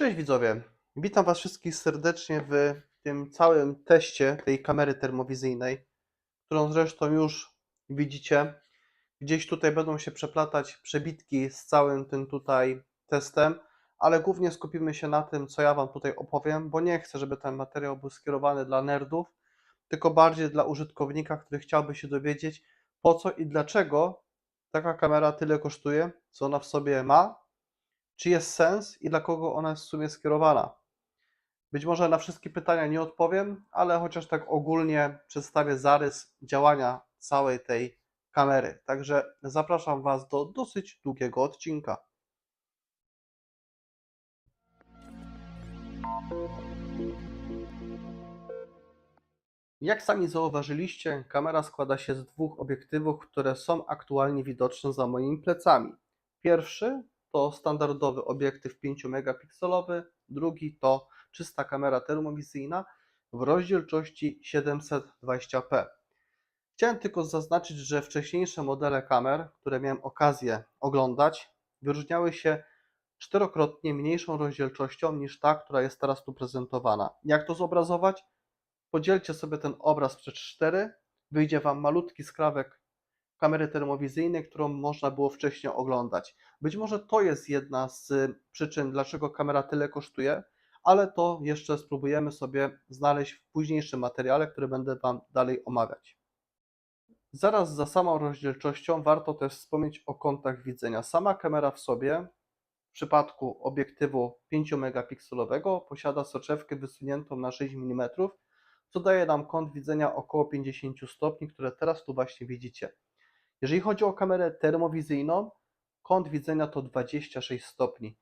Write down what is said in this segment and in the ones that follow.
Cześć widzowie, witam Was wszystkich serdecznie w tym całym teście tej kamery termowizyjnej, którą zresztą już widzicie. Gdzieś tutaj będą się przeplatać przebitki z całym tym tutaj testem, ale głównie skupimy się na tym, co ja Wam tutaj opowiem, bo nie chcę, żeby ten materiał był skierowany dla nerdów, tylko bardziej dla użytkownika, który chciałby się dowiedzieć, po co i dlaczego taka kamera tyle kosztuje, co ona w sobie ma, czy jest sens i dla kogo ona jest w sumie skierowana. Być może na wszystkie pytania nie odpowiem, ale chociaż tak ogólnie przedstawię zarys działania całej tej kamery. Także zapraszam Was do dosyć długiego odcinka. Jak sami zauważyliście, kamera składa się z dwóch obiektywów, które są aktualnie widoczne za moimi plecami. Pierwszy to standardowy obiektyw 5 megapikselowy, drugi to czysta kamera termowizyjna w rozdzielczości 720p. Chciałem tylko zaznaczyć, że wcześniejsze modele kamer, które miałem okazję oglądać, wyróżniały się czterokrotnie mniejszą rozdzielczością niż ta, która jest teraz tu prezentowana. Jak to zobrazować? Podzielcie sobie ten obraz przez 4, wyjdzie Wam malutki skrawek kamery termowizyjnej, którą można było wcześniej oglądać. Być może to jest jedna z przyczyn, dlaczego kamera tyle kosztuje, ale to jeszcze spróbujemy sobie znaleźć w późniejszym materiale, który będę Wam dalej omawiać. Zaraz za samą rozdzielczością warto też wspomnieć o kątach widzenia. Sama kamera w sobie w przypadku obiektywu 5 megapikselowego posiada soczewkę wysuniętą na 6 mm, co daje nam kąt widzenia około 50 stopni, które teraz tu właśnie widzicie. Jeżeli chodzi o kamerę termowizyjną, kąt widzenia to 26 stopni.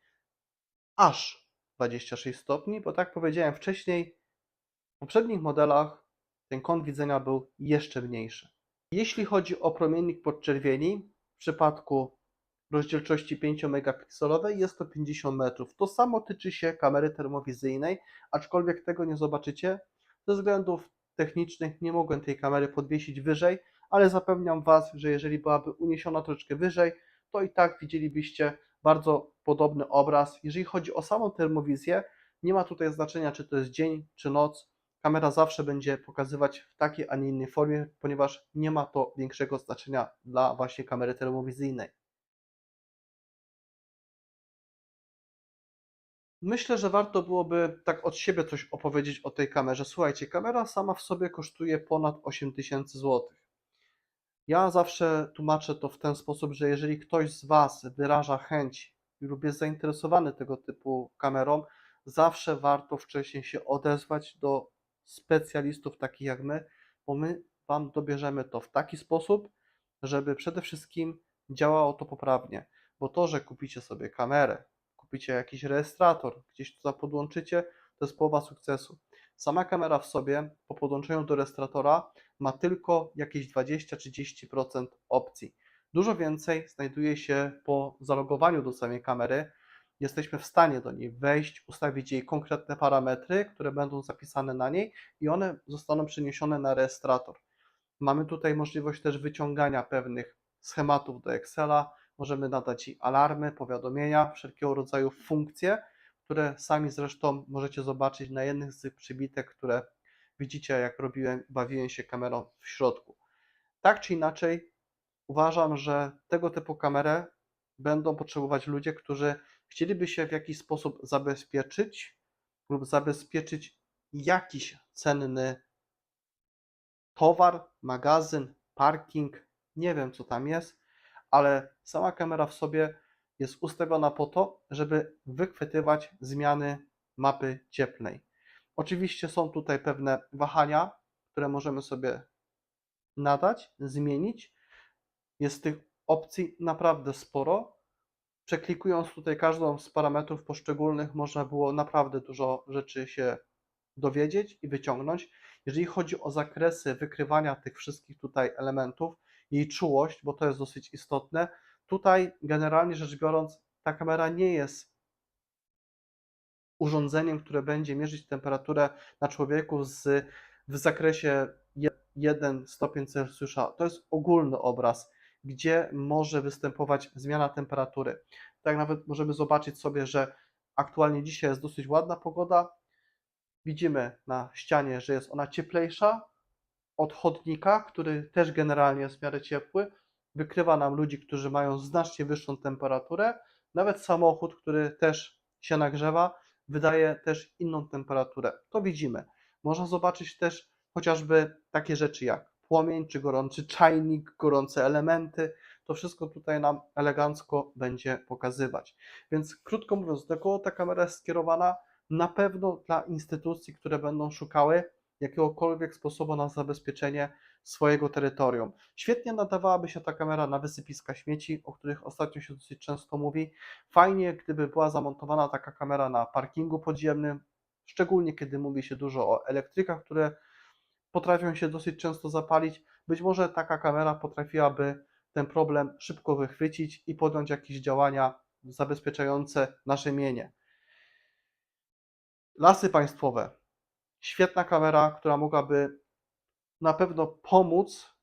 Aż 26 stopni, bo tak powiedziałem wcześniej, w poprzednich modelach ten kąt widzenia był jeszcze mniejszy. Jeśli chodzi o promiennik podczerwieni, w przypadku rozdzielczości 5 megapikselowej jest to 50 metrów. To samo tyczy się kamery termowizyjnej, aczkolwiek tego nie zobaczycie. Ze względów technicznych nie mogłem tej kamery podwiesić wyżej, ale zapewniam Was, że jeżeli byłaby uniesiona troszeczkę wyżej, to i tak widzielibyście bardzo podobny obraz. Jeżeli chodzi o samą termowizję, nie ma tutaj znaczenia, czy to jest dzień, czy noc. Kamera zawsze będzie pokazywać w takiej, a nie innej formie, ponieważ nie ma to większego znaczenia dla właśnie kamery termowizyjnej. Myślę, że warto byłoby tak od siebie coś opowiedzieć o tej kamerze. Słuchajcie, kamera sama w sobie kosztuje ponad 8000 zł. Ja zawsze tłumaczę to w ten sposób, że jeżeli ktoś z Was wyraża chęć lub jest zainteresowany tego typu kamerą, zawsze warto wcześniej się odezwać do specjalistów takich jak my, bo my Wam dobierzemy to w taki sposób, żeby przede wszystkim działało to poprawnie. Bo to, że kupicie sobie kamerę, kupicie jakiś rejestrator, gdzieś to podłączycie, to jest połowa sukcesu. Sama kamera w sobie po podłączeniu do rejestratora ma tylko jakieś 20-30% opcji. Dużo więcej znajduje się po zalogowaniu do samej kamery. Jesteśmy w stanie do niej wejść, ustawić jej konkretne parametry, które będą zapisane na niej i one zostaną przeniesione na rejestrator. Mamy tutaj możliwość też wyciągania pewnych schematów do Excela, możemy nadać jej alarmy, powiadomienia, wszelkiego rodzaju funkcje, które sami zresztą możecie zobaczyć na jednych z tych przybitek, które widzicie, jak robiłem, bawiłem się kamerą w środku. Tak czy inaczej, uważam, że tego typu kamerę będą potrzebować ludzie, którzy chcieliby się w jakiś sposób zabezpieczyć lub zabezpieczyć jakiś cenny towar, magazyn, parking, nie wiem co tam jest, ale sama kamera w sobie jest ustawiona po to, żeby wychwytywać zmiany mapy cieplnej. Oczywiście są tutaj pewne wahania, które możemy sobie nadać, zmienić. Jest tych opcji naprawdę sporo. Przeklikując tutaj każdą z parametrów poszczególnych, można było naprawdę dużo rzeczy się dowiedzieć i wyciągnąć. Jeżeli chodzi o zakresy wykrywania tych wszystkich tutaj elementów, jej czułość, bo to jest dosyć istotne, tutaj generalnie rzecz biorąc, ta kamera nie jest urządzeniem, które będzie mierzyć temperaturę na człowieku z, w zakresie 1 stopień Celsjusza. To jest ogólny obraz, gdzie może występować zmiana temperatury. Tak nawet możemy zobaczyć sobie, że Aktualnie dzisiaj jest dosyć ładna pogoda. Widzimy na ścianie, że jest ona cieplejsza od chodnika, który też generalnie jest w miarę ciepły. Wykrywa nam ludzi, którzy mają znacznie wyższą temperaturę. Nawet samochód, który też się nagrzewa, wydaje też inną temperaturę. To widzimy. Można zobaczyć też chociażby takie rzeczy jak płomień, czy gorący czajnik, gorące elementy. To wszystko tutaj nam elegancko będzie pokazywać. Więc krótko mówiąc, do ta kamera jest skierowana? Na pewno dla instytucji, które będą szukały jakiegokolwiek sposobu na zabezpieczenie swojego terytorium. Świetnie nadawałaby się ta kamera na wysypiska śmieci, o których ostatnio się dosyć często mówi. Fajnie, gdyby była zamontowana taka kamera na parkingu podziemnym, szczególnie kiedy mówi się dużo o elektrykach, które potrafią się dosyć często zapalić. Być może taka kamera potrafiłaby ten problem szybko wychwycić i podjąć jakieś działania zabezpieczające nasze mienie. Lasy państwowe. Świetna kamera, która mogłaby na pewno pomóc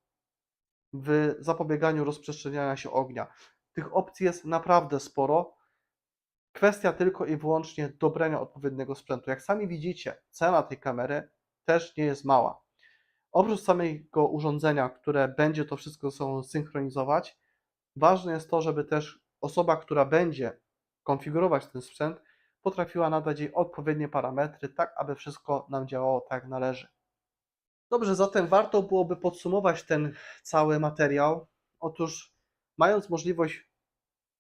w zapobieganiu rozprzestrzeniania się ognia. Tych opcji jest naprawdę sporo. Kwestia tylko i wyłącznie dobrania odpowiedniego sprzętu. Jak sami widzicie, cena tej kamery też nie jest mała. Oprócz samego urządzenia, które będzie to wszystko ze sobą synchronizować, ważne jest to, żeby też osoba, która będzie konfigurować ten sprzęt, potrafiła nadać jej odpowiednie parametry, tak aby wszystko nam działało tak jak należy. Dobrze, zatem warto byłoby podsumować ten cały materiał. Otóż, mając możliwość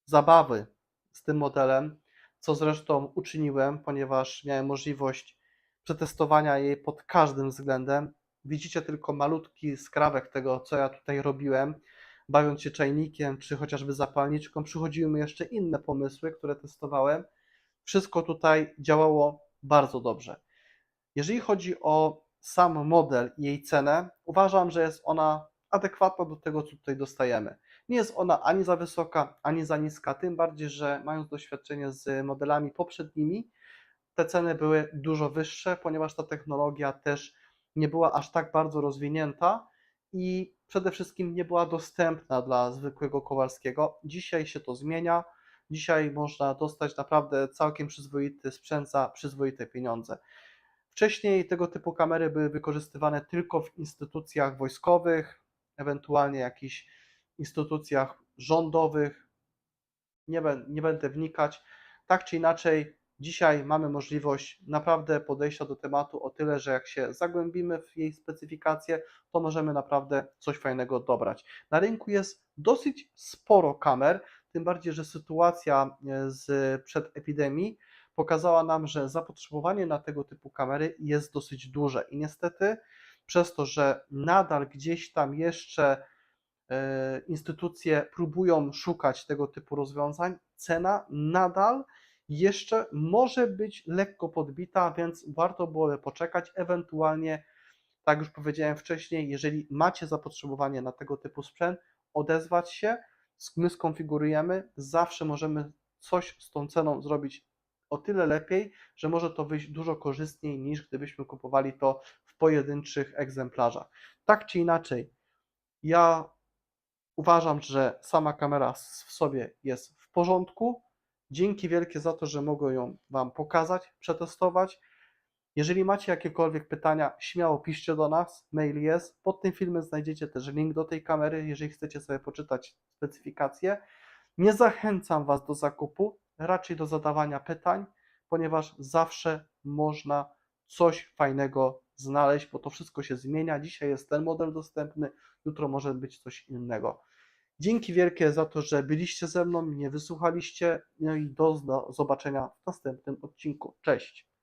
zabawy z tym modelem, co zresztą uczyniłem, ponieważ miałem możliwość przetestowania jej pod każdym względem, widzicie tylko malutki skrawek tego, co ja tutaj robiłem, bawiąc się czajnikiem czy chociażby zapalniczką. Przychodziły mi jeszcze inne pomysły, które testowałem. Wszystko tutaj działało bardzo dobrze. Jeżeli chodzi o sam model i jej cenę, uważam, że jest ona adekwatna do tego, co tutaj dostajemy. Nie jest ona ani za wysoka, ani za niska, tym bardziej, że mając doświadczenie z modelami poprzednimi, te ceny były dużo wyższe, ponieważ ta technologia też nie była aż tak bardzo rozwinięta i przede wszystkim nie była dostępna dla zwykłego Kowalskiego. Dzisiaj się to zmienia. Dzisiaj można dostać naprawdę całkiem przyzwoity sprzęt za przyzwoite pieniądze. Wcześniej tego typu kamery były wykorzystywane tylko w instytucjach wojskowych, ewentualnie jakichś instytucjach rządowych. Nie, nie będę wnikać. Tak czy inaczej, dzisiaj mamy możliwość naprawdę podejścia do tematu o tyle, że jak się zagłębimy w jej specyfikację, to możemy naprawdę coś fajnego dobrać. Na rynku jest dosyć sporo kamer, tym bardziej, że sytuacja e, z przed epidemii pokazała nam, że zapotrzebowanie na tego typu kamery jest dosyć duże i niestety przez to, że nadal gdzieś tam jeszcze e, instytucje próbują szukać tego typu rozwiązań, cena nadal jeszcze może być lekko podbita, więc warto byłoby poczekać, ewentualnie, tak już powiedziałem wcześniej, jeżeli macie zapotrzebowanie na tego typu sprzęt, odezwać się, my skonfigurujemy, zawsze możemy coś z tą ceną zrobić o tyle lepiej, że może to wyjść dużo korzystniej niż gdybyśmy kupowali to w pojedynczych egzemplarzach. Tak czy inaczej, ja uważam, że sama kamera w sobie jest w porządku. Dzięki wielkie za to, że mogę ją Wam pokazać, przetestować. Jeżeli macie jakiekolwiek pytania, śmiało piszcie do nas, mail jest. Pod tym filmem znajdziecie też link do tej kamery, jeżeli chcecie sobie poczytać specyfikację. Nie zachęcam Was do zakupu, raczej do zadawania pytań, ponieważ zawsze można coś fajnego znaleźć, bo to wszystko się zmienia. Dzisiaj jest ten model dostępny, jutro może być coś innego. Dzięki wielkie za to, że byliście ze mną, mnie wysłuchaliście no i do zobaczenia w następnym odcinku. Cześć!